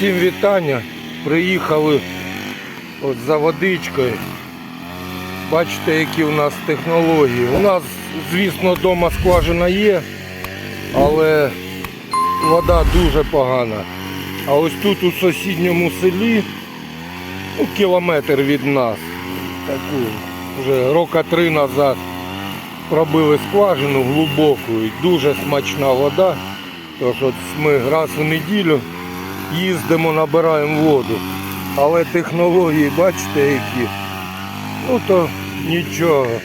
Всім вітання. Приїхали от за водичкою. Бачите, які у нас технології. У нас, звісно, вдома скважина є, але вода дуже погана. А ось тут у сусідньому селі, ну, кілометр від нас, таку вже рока три назад пробили скважину глибоку і дуже смачна вода. Тож от ми раз в неділю їздимо, набираємо воду. Але технології, бачите, які. Ну то нічого.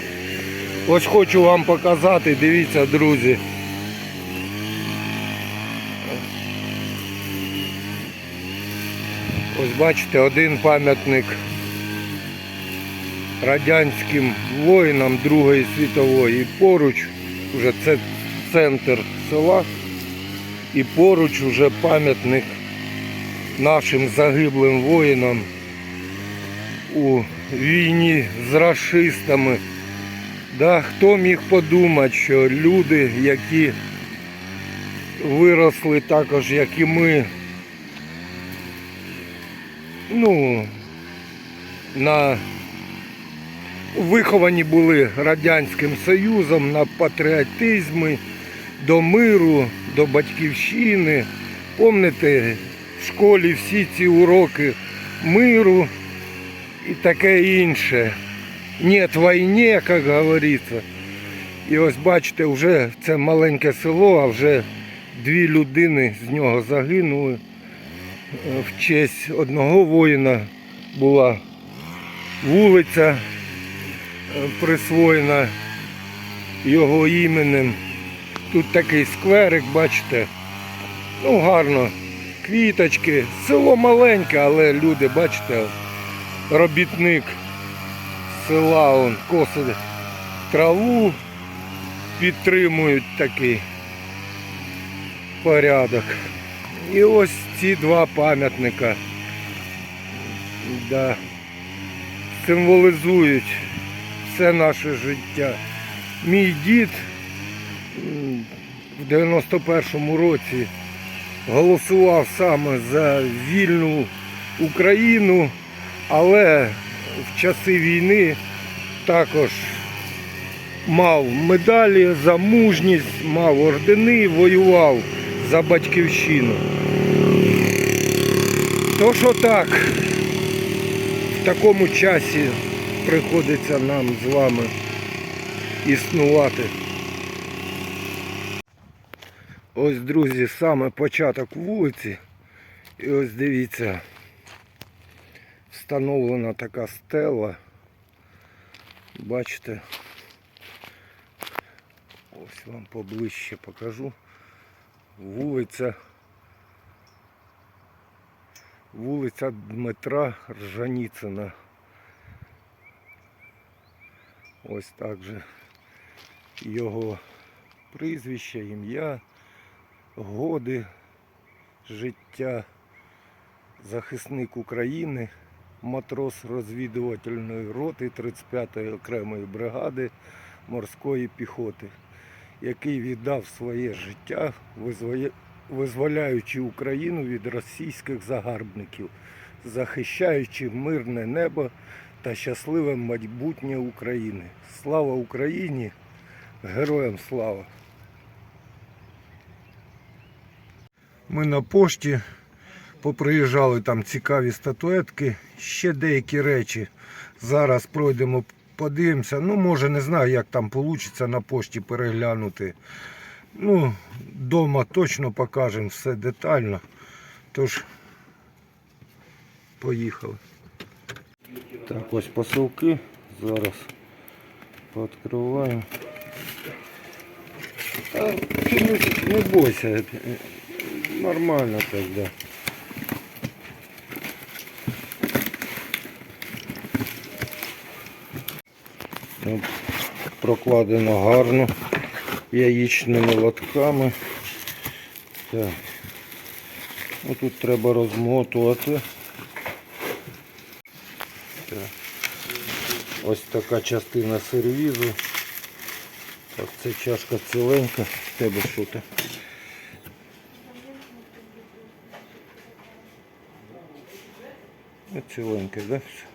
Ось хочу вам показати, дивіться, друзі. Ось бачите, один пам'ятник радянським воїнам Другої світової. І поруч, вже це центр села, і поруч уже пам'ятник нашим загиблим воїнам у війні з расистами. Да, хто міг подумати, що люди, які виросли також, як і ми, ну, на виховані були Радянським Союзом на патріотизмі, до миру, до батьківщини. Помните, в школі всі ці уроки миру і таке інше. Нет війни, як говориться. І ось бачите, вже це маленьке село, а вже дві людини з нього загинули. Е, В честь одного воїна була вулиця е, присвоєна його іменем. Тут такий скверик, бачите. Ну гарно. Квіточки. Село маленьке, але люди, бачите, робітник села он косить траву, підтримують такий порядок. І ось ці два пам'ятника да, символізують все наше життя. Мій дід в 91-му році голосував саме за вільну Україну, але в часи війни також мав медалі за мужність, мав ордени, воював за батьківщину. То що так, в такому часі приходиться нам з вами існувати. Ось, друзі, саме початок вулиці. І ось дивіться, встановлена така стела. Бачите? Ось вам поближче покажу. Вулиця. Вулиця Дмитра Ржаніцина. Ось так же його прізвище, ім'я, годи життя, захисник України, матрос розвідувальної роти 35-ї окремої бригади морської піхоти, який віддав своє життя, визволяючи Україну від російських загарбників, захищаючи мирне небо та щасливе майбутнє України. Слава Україні! Героям слава! Ми на пошті поприїжджали там цікаві статуетки, ще деякі речі. Зараз пройдемо, подивимося. Ну, може, не знаю, як там вийде на пошті переглянути. Ну, вдома точно покажемо все детально. Тож, поїхали. Так, ось посилки. Зараз пооткриваємо. Не бойся, нормально так, да. От, Прокладено гарно яєчними лотками. Так. Ну, тут треба розмотувати. Так. Ось така частина сервізу. Так, це чашка ціленька. Тебе що Ну, Ціленьке, да? Все.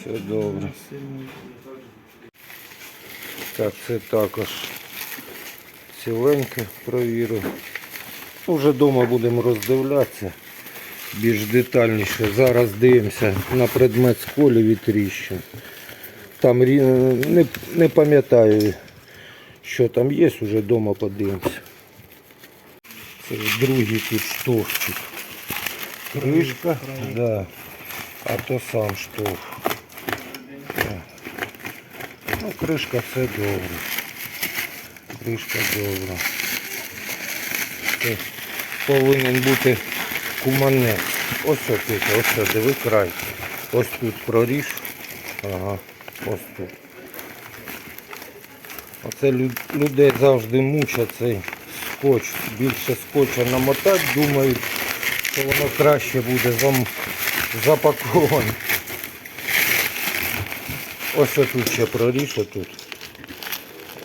Все добре. Так, це також ціленьке провірив. Вже вдома будемо роздивлятися більш детальніше. Зараз дивимося на предмет сколів і тріщин. Там не, не пам'ятаю, що там є, вже вдома подивимося. Це другий тут штовчик. Кришка, да. А то сам штовх. Ну, кришка це добре. Кришка добра. Це повинен бути куманець. Ось тут, ось ось, диви край. Ось тут проріж. Ага, ось тут. Оце лю- людей завжди мучать цей скотч. Більше скотча намотати, думають, що воно краще буде зам... запаковане. Ось тут ще проріж тут.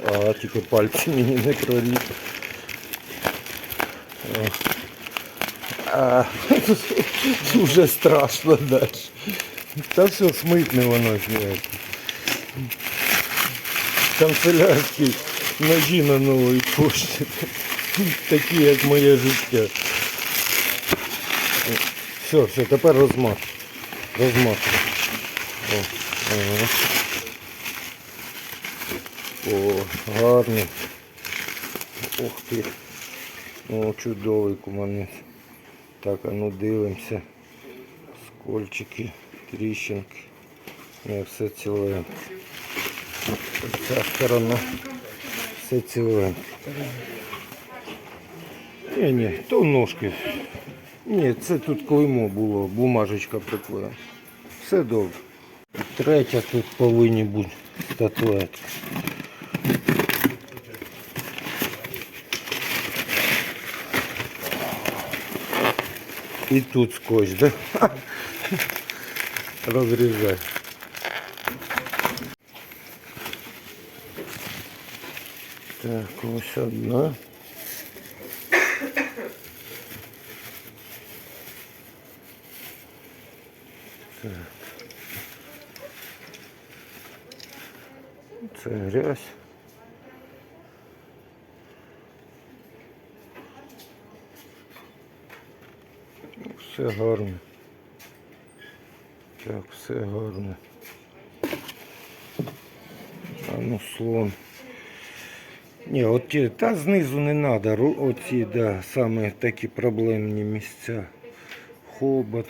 А тільки пальці мені не проріж. О. А, Дуже страшно далі. Та все смитне воно зняти. Канцелярські ножі на новій пошті. Такі як моє життя. Все, все, тепер розмах. Розмах. О, ага. О, гарний. Ух ти. О, чудовий куманець. Так, а ну дивимося. Скольчики, тріщинки. Не, все ціле. Ця сторона. Все ціле. Ні, ні, то ножки. Ні, це тут клеймо було, бумажечка приклеєна. Все добре. Третя тут повинні бути статуетки. І тут скотч, да? Розрізай. Так, ось одна. Так. Це грязь. Ну, Все гарно. Так, все гарно. А ну слон. Ні, от та знизу не треба. Оці, да, саме такі проблемні місця. Хобот,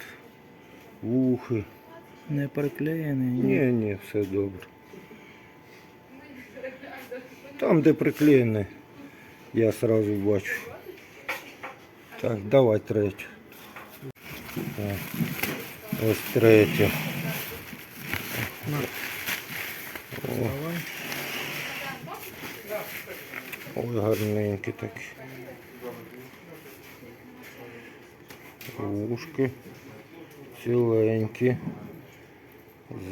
вухи. Не приклеєний. Ні, ні, все добре. Там, де приклеєне, я сразу бачу. Так, давай третю. Так. Ось третя. О, ой, гарненькі такі. Ушки. Ціленькі.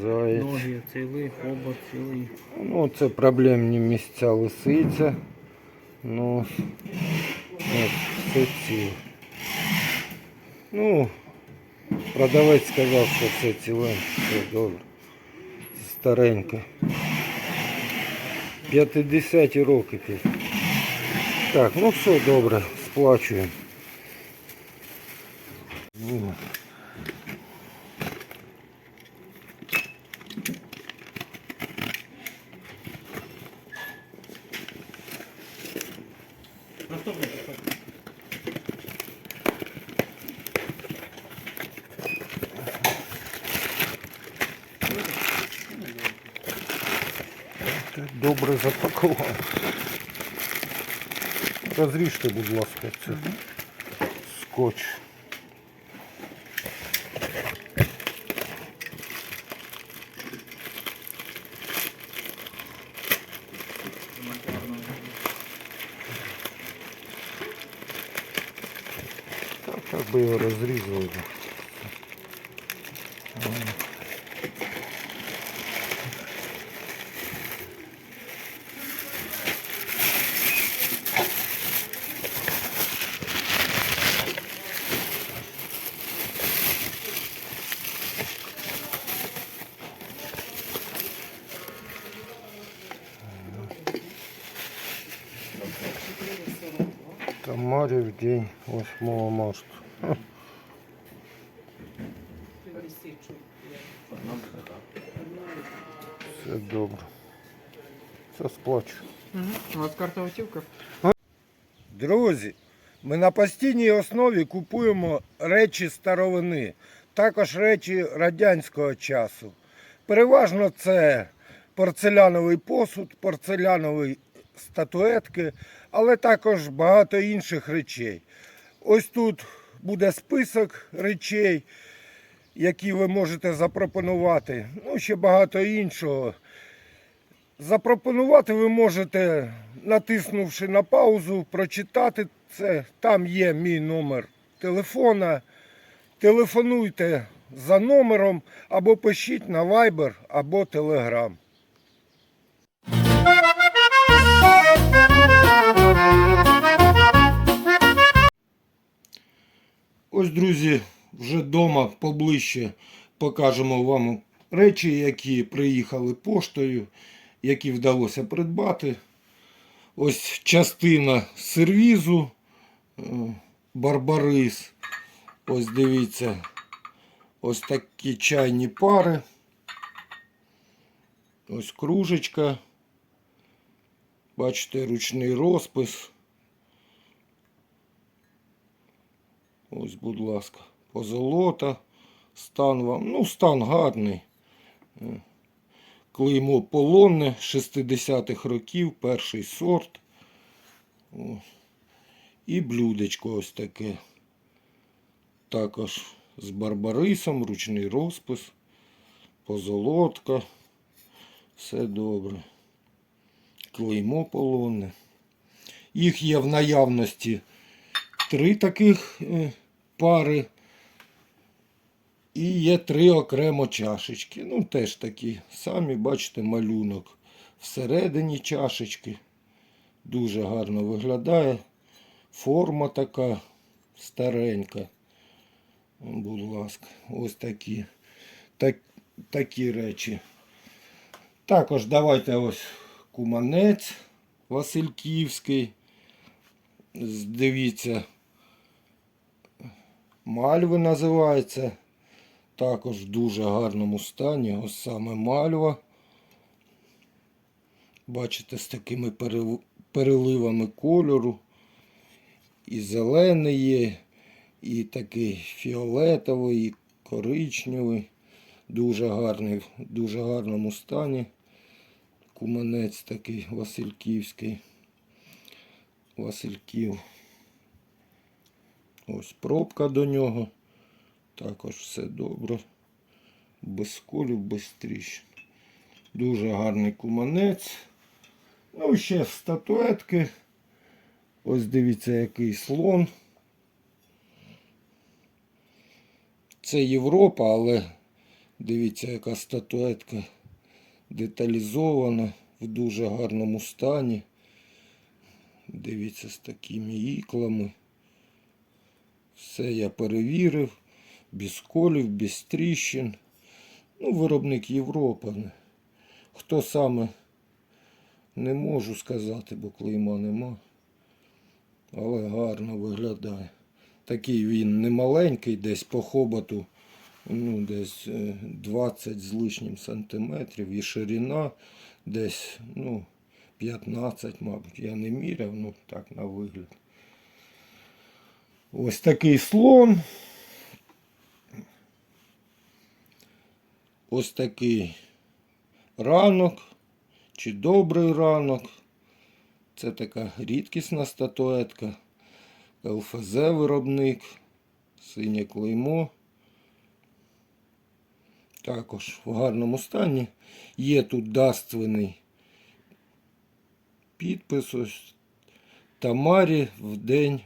Заяць. Ноги цілий, хобот цілий. Ну, це проблемні місця лисиця. Нос. Ось, все ціле. Ну, продавець сказав, що все ціле, все добре. Стареньке. 50 роки. ти. Так, ну все добре, сплачуємо. Розріжте, будь ласка, це скотч. Так, так би його розрізали. Тамарі в день 8 марта. Все добре. Все сплачу. У вас карта готівка? Друзі, ми на постійній основі купуємо речі старовини, також речі радянського часу. Переважно це порцеляновий посуд, порцелянові статуетки, але також багато інших речей. Ось тут буде список речей, які ви можете запропонувати. Ну, ще багато іншого. Запропонувати ви можете, натиснувши на паузу, прочитати це. Там є мій номер телефона. Телефонуйте за номером або пишіть на Viber або Telegram. Ось, друзі, вже вдома поближче покажемо вам речі, які приїхали поштою, які вдалося придбати. Ось частина сервізу, е, барбарис. Ось дивіться, ось такі чайні пари. Ось кружечка. Бачите, ручний розпис. Ось, будь ласка, позолота. Стан вам. Ну, стан гарний. Е, Клеймо полонне 60-х років, перший сорт. О. І блюдечко ось таке. Також з барбарисом, ручний розпис, позолотка. Все добре. Клеймо полонне. Їх є в наявності три таких е, пари. І є три окремо чашечки. Ну, теж такі самі, бачите, малюнок всередині чашечки. Дуже гарно виглядає. Форма така старенька. Будь ласка, ось такі. Так, такі речі. Також давайте ось куманець Васильківський. Дивіться, мальви називається. Також в дуже гарному стані. Ось саме мальва. Бачите, з такими переливами кольору. І зелений є, і такий фіолетовий, і коричневий. Дуже гарний, в дуже гарному стані. Куманець такий Васильківський. Васильків. Ось пробка до нього. Також все добре. Без колів, без тріщин. Дуже гарний куманець. Ну, ще статуетки. Ось дивіться, який слон. Це Європа, але дивіться, яка статуетка деталізована в дуже гарному стані. Дивіться, з такими іклами. Все я перевірив. Без колів, без тріщин. Ну, виробник Європа. Хто саме не можу сказати, бо клейма нема. Але гарно виглядає. Такий він не маленький, десь по хоботу, ну, десь е, 20 з лишнім сантиметрів. І ширина десь ну, 15, мабуть. Я не міряв, ну так на вигляд. Ось такий слон. Ось такий ранок чи добрий ранок. Це така рідкісна статуетка. ЛФЗ виробник, синє клеймо. Також в гарному стані. Є тут дастственний підпис. Ось Тамарі в день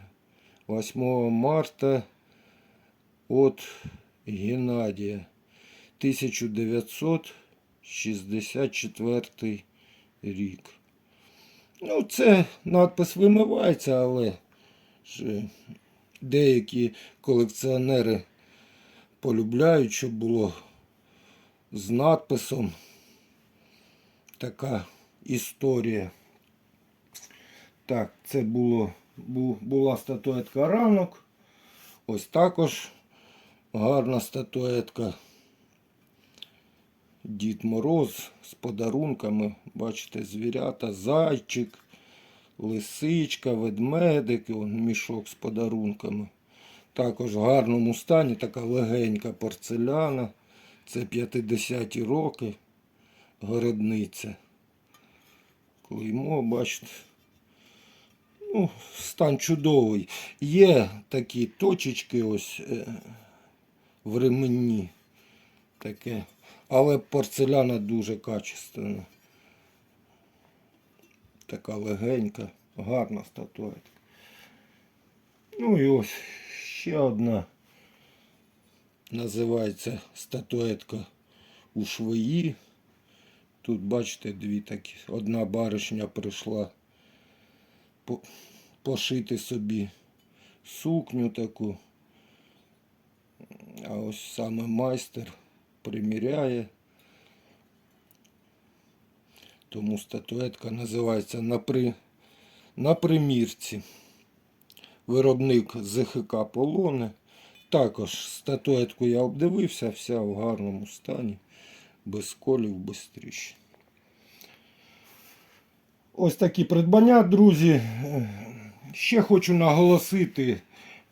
8 марта от Геннадія. 1964 рік. Ну, це надпис вимивається, але ж деякі колекціонери полюбляють, щоб було з надписом така історія. Так, це було бу- була статуетка ранок. Ось також гарна статуетка. Дід Мороз з подарунками. Бачите, звірята, зайчик, лисичка, ведмедик, он мішок з подарунками. Також в гарному стані така легенька порцеляна. Це 50-ті роки. Городниця. Клеймо, бачите. Ну, стан чудовий. Є такі точечки ось е, в ремені. Таке. Але порцеляна дуже качественна. Така легенька, гарна статуетка. Ну і ось ще одна. Називається статуетка у швеї. Тут, бачите, дві такі. Одна баришня прийшла пошити собі сукню таку. А ось саме майстер приміряє. Тому статуетка називається на, при... на примірці. Виробник ЗХК Полоне. Також статуетку я обдивився, вся в гарному стані, без колів, без тріщин. Ось такі придбання, друзі. Е, Ще хочу наголосити,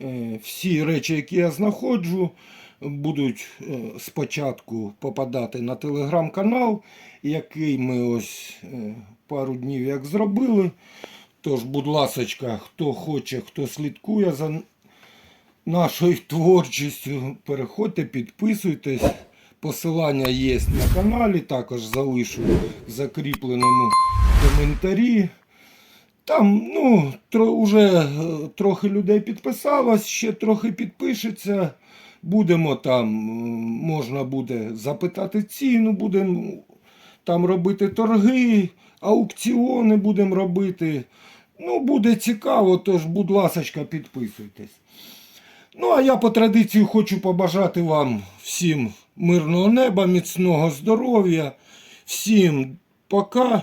е, всі речі, які я знаходжу, будуть е, спочатку попадати на телеграм-канал, який ми ось пару днів як зробили. Тож, будь ласочка, хто хоче, хто слідкує за нашою творчістю, переходьте, підписуйтесь. Посилання є на каналі, також залишу в закріпленому коментарі. Там, ну, тро, уже е, трохи людей підписалось, ще трохи підпишеться. Будемо там, можна буде запитати ціну, будемо там робити торги, аукціони будемо робити. Ну, буде цікаво, тож, будь ласочка, підписуйтесь. Ну, а я по традиції хочу побажати вам всім мирного неба, міцного здоров'я, всім пока